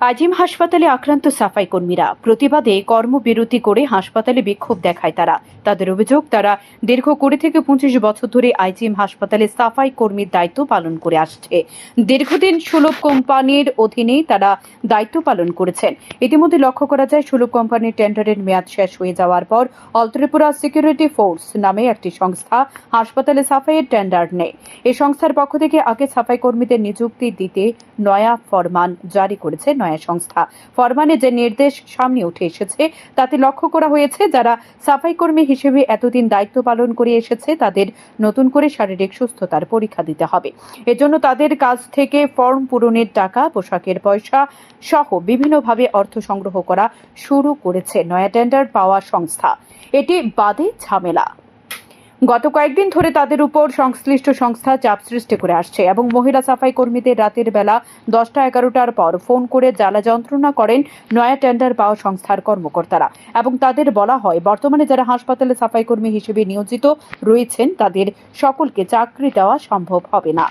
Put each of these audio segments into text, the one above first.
আজিম হাসপাতালে আক্রান্ত সাফাই কর্মীরা প্রতিবাদে কর্মবিরতি করে হাসপাতালে বিক্ষোভ দেখায় তারা। তাদের অভিযোগ, তারা দীর্ঘ কুড়ি থেকে পঁচিশ বছর ধরে আইজিএম হাসপাতালে সাফাই কর্মীর দায়িত্ব পালন করে আসছে। দীর্ঘদিন সুলভ কোম্পানির অধীনে তারা দায়িত্ব পালন করেছেন। ইতিমধ্যে লক্ষ্য করা যায়, সুলভ কোম্পানির টেন্ডারের মেয়াদ শেষ হয়ে যাওয়ার পর অলত্রিপুরা সিকিউরিটি ফোর্স নামে একটি সংস্থা হাসপাতালে সাফাইয়ের টেন্ডার নেয়। এই সংস্থার পক্ষ থেকে আগে সাফাই কর্মীদের নিযুক্তি দিতে নয়া ফরমান জারি করেছে নয়া সংস্থা। ফরমানে যে নির্দেশ সামনে উঠে এসেছে, তাতে লক্ষ্য করা হয়েছে যারা সাফাই কর্মী হিসেবে এতদিন দায়িত্ব পালন করে এসেছে, তাদের নতুন করে শারীরিক সুস্থতার পরীক্ষা দিতে হবে। এজন্য তাদের কাছ থেকে ফর্ম পূরণের টাকা, পোশাকের পয়সা সহ বিভিন্নভাবে অর্থ সংগ্রহ করা শুরু করেছে নয়া টেন্ডার পাওয়া সংস্থা। এটি বাদে ঝামেলা। গত কয়েকদিন ধরে তাদের উপর সংশ্লিষ্ট সংস্থা চাপ সৃষ্টি করে আসছে এবং মহিলা সাফাই কর্মীদের রাতের বেলা দশটা এগারোটার পর ফোন করে জ্বালা যন্ত্রণা করেন নয়া টেন্ডার পাওয়া সংস্থার কর্মকর্তারা এবং তাদের বলা হয়, বর্তমানে যারা হাসপাতালে সাফাই কর্মী হিসেবে নিয়োজিত রয়েছেন, তাদের সকলকে চাকরি দেওয়া সম্ভব হবে না।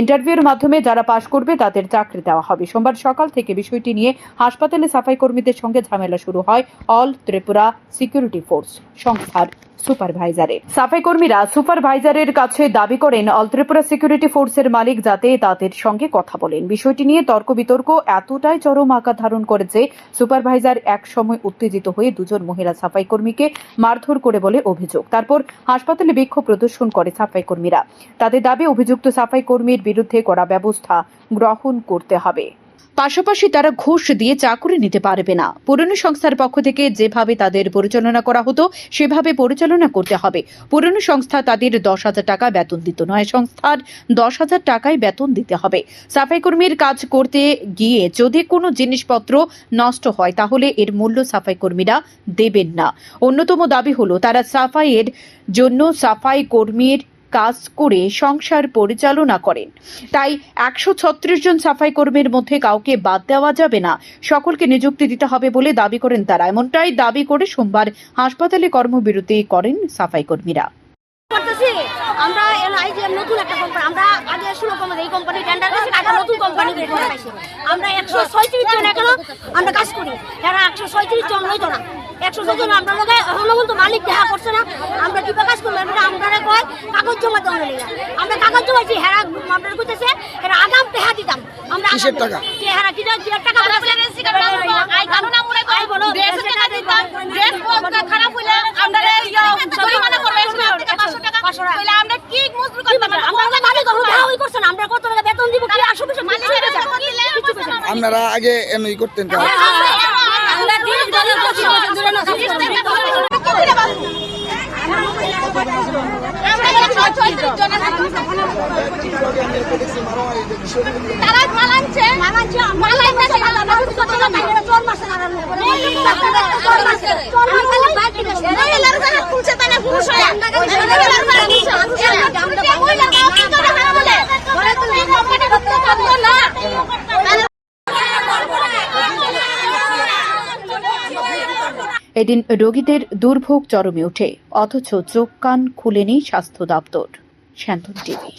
ইন্টারভিউর মাধ্যমে যারা পাশ করবে, তাদের চাকরি দেওয়া হবে। সোমবার সকাল থেকে বিষয়টি নিয়ে হাসপাতালে সাফাই কর্মীদের সঙ্গে ঝামেলা শুরু হয়। অল ত্রিপুরা সিকিউরিটি ফোর্স সংস্থার সুপারভাইজারে। সাফাই কর্মীরা সুপারভাইজারের কাছে দাবি করেন, অল ত্রিপুরা সিকিউরিটি ফোর্সের মালিক যাতে তাদের সঙ্গে কথা বলেন। বিষয়টি নিয়ে তর্ক বিতর্ক এতটাই চরম আকার ধারণ করেছে, সুপারভাইজার এক সময় উত্তেজিত হয়ে দুজন মহিলা সাফাই কর্মীকে মারধর করে বলে অভিযোগ। তারপর হাসপাতালে বিক্ষোভ প্রদর্শন করে সাফাই কর্মীরা তাদের দাবি, অভিযুক্ত সাফাই কর্মীর বিরুদ্ধে করা ব্যবস্থা গ্রহণ করতে হবে। পাশাপাশি তারা ঘুষ দিয়ে চাকুরি নিতে পারবে না। পুরনো সংস্থার পক্ষ থেকে যেভাবে তাদের পরিচালনা করা হতো, সেভাবে পরিচালনা করতে হবে। পুরনো সংস্থা তাদের দশ হাজার টাকা বেতন দিত, নয় সংস্থার দশ হাজার টাকায় বেতন দিতে হবে। সাফাই কর্মীর কাজ করতে গিয়ে যদি কোনো জিনিসপত্র নষ্ট হয়, তাহলে এর মূল্য সাফাই কর্মীরা দেবেন না। অন্যতম দাবি হলো, তারা সাফাইয়ের জন্য সাফাই কর্মীর কাজ করে সংসার পরিচালনা করেন। তাই একশো ছত্রিশ জন সাফাই কর্মীর মধ্যে কাউকে বাদ দেওয়া যাবে না। সকলকে নিযুক্তি দিতে হবে বলে দাবি করেন তারা। এমনটাই দাবি করে সোমবার হাসপাতালে কর্মবিরতি করেন সাফাই কর্মীরা। আমরা নতুন একটা কোম্পানি আমরা আগে এই কোম্পানি কোম্পানি পাইছি। আমরা একশো ছয়ত্রিশ জন এখনও আমরা কাজ করি। এরা একশো ছয়ত্রিশ জন লইতো না। একশো ছয় জন আমরা লোকে এখনও কিন্তু মালিক দেখা করছে না। আমরা কি কাজ করব? আমরা আমরা কয় কাগজ জমা দেওয়া নেই আমরা কাগজ জমাইছি হেরা আমরা কইতেছে এরা আগাম টেহা দিতাম। আমরা টাকা? হেরা কি কি টাকা আই কানুন আমরা কই বলো দেশ টাকা দিতাম দেশ খারাপ হইলে আমরা জরিমানা করবে 500 টাকা 500 টাকা কইলে আমরা কি মজদুর করতাম আমরা তো মালিক হব ওই করছেন আমরা কত টাকা বেতন দিব কি আসবে সব মালিক কিছু কিছু আপনারা আগে এমনি করতেন না এদিন রোগীদের দুর্ভোগ চরমে ওঠে অথচ চোখ কান খুলেনি স্বাস্থ্য দপ্তর। শান্তন টিভি।